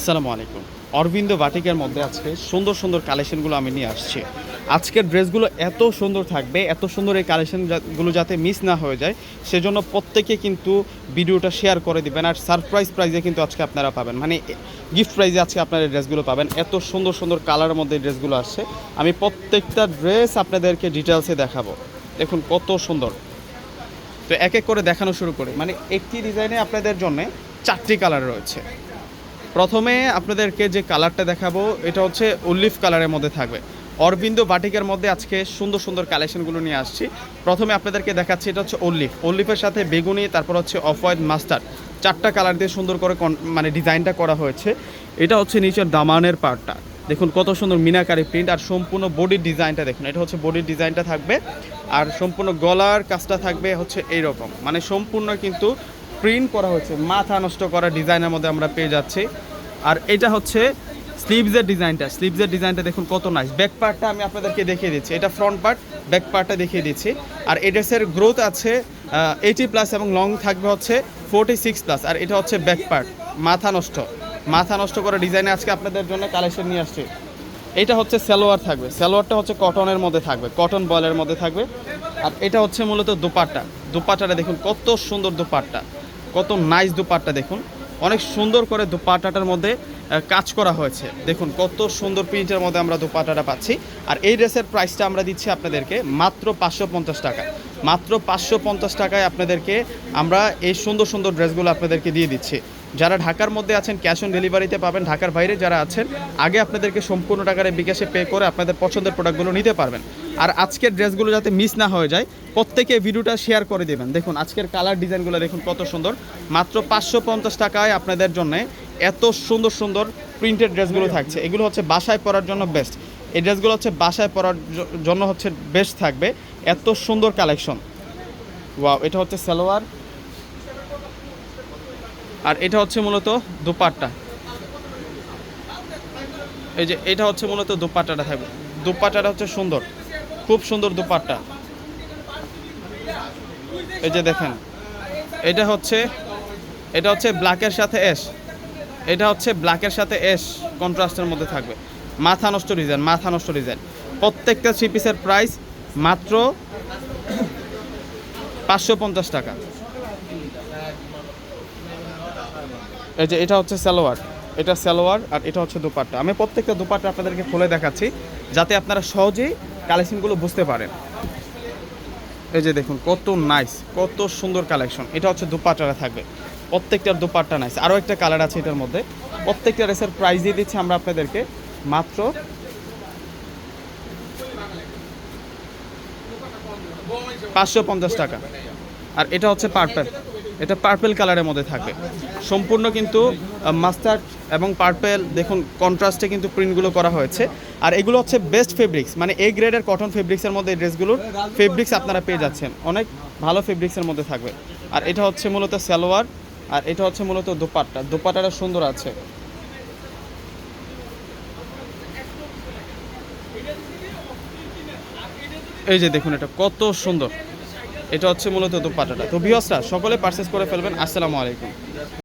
আসসালামু আলাইকুম। অরবিন্দ বাটিকের মধ্যে আজকে সুন্দর সুন্দর কালেকশনগুলো আমি নিয়ে আসছি। আজকের ড্রেসগুলো এত সুন্দর থাকবে, এত সুন্দর এই কালেকশনগুলো যাতে মিস না হয়ে যায়, সেজন্য প্রত্যেকে কিন্তু ভিডিওটা শেয়ার করে দিবেন আর সারপ্রাইজ প্রাইজে কিন্তু আজকে আপনারা পাবেন। মানে গিফট প্রাইজে আজকে আপনারা ড্রেসগুলো পাবেন। এত সুন্দর সুন্দর কালারের মধ্যে ড্রেসগুলো আসছে। আমি প্রত্যেকটা ড্রেস আপনাদেরকে ডিটেলসে দেখাবো। দেখুন কত সুন্দর। তো এক এক করে দেখানো শুরু করি। মানে একটি ডিজাইনে আপনাদের জন্য চারটি কালার রয়েছে। প্রথমে আপনাদেরকে যে কালারটা দেখাবো, এটা হচ্ছে উল্লিফ কালারের মধ্যে থাকবে। অরবিন্দ বাটিকের মধ্যে আজকে সুন্দর সুন্দর কালেকশনগুলো নিয়ে আসছি। প্রথমে আপনাদেরকে দেখাচ্ছি, এটা হচ্ছে উল্লিফ। উল্লিফের সাথে বেগুনি, তারপর হচ্ছে অফ হোয়াইট মাস্টার্ড। চারটা কালার দিয়ে সুন্দর করে মানে ডিজাইনটা করা হয়েছে। এটা হচ্ছে নিচের দামানের পার্টটা দেখুন কত সুন্দর মিনাকারি প্রিন্ট আর সম্পূর্ণ বডির ডিজাইনটা দেখুন। এটা হচ্ছে বডির ডিজাইনটা থাকবে। আর সম্পূর্ণ গলার কাজটা থাকবে হচ্ছে এইরকম। মানে সম্পূর্ণ কিন্তু প্রিন্ট করা হয়েছে। মাথা নষ্ট করা ডিজাইনের মধ্যে আমরা পেয়ে যাচ্ছি। আর এটা হচ্ছে স্লিভসের ডিজাইনটা। স্লিভসের ডিজাইনটা দেখুন কত নাইস ব্যাক পার্টটা আমি আপনাদেরকে দেখিয়ে দিচ্ছি। এটা ফ্রন্ট পার্ট ব্যাক পার্টটা দেখিয়ে দিচ্ছি। আর এই ড্রেসের গ্রোথ আছে এইটি প্লাস এবং লং থাকবে হচ্ছে ফোর্টি সিক্স প্লাস আর এটা হচ্ছে ব্যাক পার্ট মাথা নষ্ট। মাথা নষ্ট করা ডিজাইনে আজকে আপনাদের জন্য কালেকশন নিয়ে আসছি। এটা হচ্ছে সালোয়ার থাকবে। সালোয়ারটা হচ্ছে কটনের মধ্যে থাকবে কটন বয়েলের মধ্যে থাকবে। আর এটা হচ্ছে মূলত দুপাট্টা। দুপাট্টাটা দেখুন কত সুন্দর দুপাট্টা। কত নাইস দুপাট্টা দেখুন। অনেক সুন্দর করে দুপাট্টাটার মধ্যে কাজ করা হয়েছে। দেখুন কত সুন্দর প্রিন্টের মধ্যে আমরা দুপাট্টাটা পাচ্ছি। আর এই ড্রেসের প্রাইসটা আমরা দিচ্ছি আপনাদেরকে মাত্র পাঁচশো পঞ্চাশ টাকা মাত্র পাঁচশো পঞ্চাশ টাকায় আপনাদেরকে আমরা এই সুন্দর সুন্দর ড্রেসগুলো আপনাদেরকে দিয়ে দিচ্ছি। যারা ঢাকার মধ্যে আছেন ক্যাশ অন ডেলিভারিতে পাবেন, ঢাকার বাইরে যারা আছেন, আগে আপনাদেরকে সম্পূর্ণ টাকার বিকাশে পে করে আপনাদের পছন্দের প্রোডাক্টগুলো নিতে পারবেন। আর আজকের ড্রেসগুলো যাতে মিস না হয়ে যায়, প্রত্যেকে ভিডিওটা শেয়ার করে দেবেন। দেখুন, আজকের কালার ডিজাইনগুলো দেখুন কত সুন্দর। মাত্র পাঁচশো পঞ্চাশ টাকায় আপনাদের জন্য এত সুন্দর সুন্দর প্রিন্টেড ড্রেসগুলো থাকছে। এগুলো হচ্ছে বাসায় পরার জন্য বেস্ট এই ড্রেসগুলো হচ্ছে বাসায় পরার জন্য হচ্ছে বেস্ট থাকবে। এত সুন্দর কালেকশন ওয়াও এটা হচ্ছে সালোয়ার। আর এটা হচ্ছে মূলত দুপাট্টা। এই যে এটা হচ্ছে মূলত দুপাট্টাটা থাকবে। দুপাট্টাটা হচ্ছে সুন্দর। খুব সুন্দর দুপাট্টা। এই যে দেখেন, এটা হচ্ছে এটা হচ্ছে ব্ল্যাকের সাথে এস। এটা হচ্ছে ব্ল্যাকের সাথে এস কন্ট্রাস্টের মধ্যে থাকবে। মাথা নষ্ট ডিজাইন, মাথা নষ্ট ডিজাইন। প্রত্যেকটা থ্রি পিসের প্রাইস মাত্র পাঁচশো পঞ্চাশ টাকা। এই যে এটা হচ্ছে সালোয়ার। এটা সালোয়ার আর এটা হচ্ছে দুপাট্টা। আমি প্রত্যেকটা দুপাট্টা আপনাদেরকে খুলে দেখাচ্ছি, যাতে আপনারা সহজেই কালেকশনগুলো বুঝতে পারেন। এই যে দেখুন, কত নাইস কত সুন্দর কালেকশন। এটা হচ্ছে দুপাট্টাটা থাকবে। প্রত্যেকটার দুপাট্টা নাইস আরও একটা কালার আছে এটার মধ্যে। প্রত্যেকটা রেসের প্রাইস দিয়ে দিচ্ছি আমরা আপনাদেরকে। মাত্র পাঁচশো পঞ্চাশ টাকা। আর এটা হচ্ছে পার্পেল এটা পার্পেল কালারের মধ্যে থাকবে। সম্পূর্ণ কিন্তু মাস্টার্ড এবং পার্পেল দেখুন কন্ট্রাস্টে কিন্তু প্রিন্টগুলো করা হয়েছে। আর এগুলো হচ্ছে বেস্ট ফেব্রিক্স মানে এই গ্রেডের কটন ফেব্রিক্সের মধ্যে এই ড্রেসগুলোর ফেব্রিক্স আপনারা পেয়ে যাচ্ছেন। অনেক ভালো ফেব্রিক্সের মধ্যে থাকবে। আর এটা হচ্ছে মূলত সালোয়ার, আর এটা হচ্ছে মূলত দোপাট্টা। দোপাট্টাটা সুন্দর আছে। এই যে দেখুন এটা, কত সুন্দর। এটা হচ্ছে মূলত দুপাটাটা। তো বিহসরা সকলে পারচেস করে ফেলবেন। আসসালামু আলাইকুম।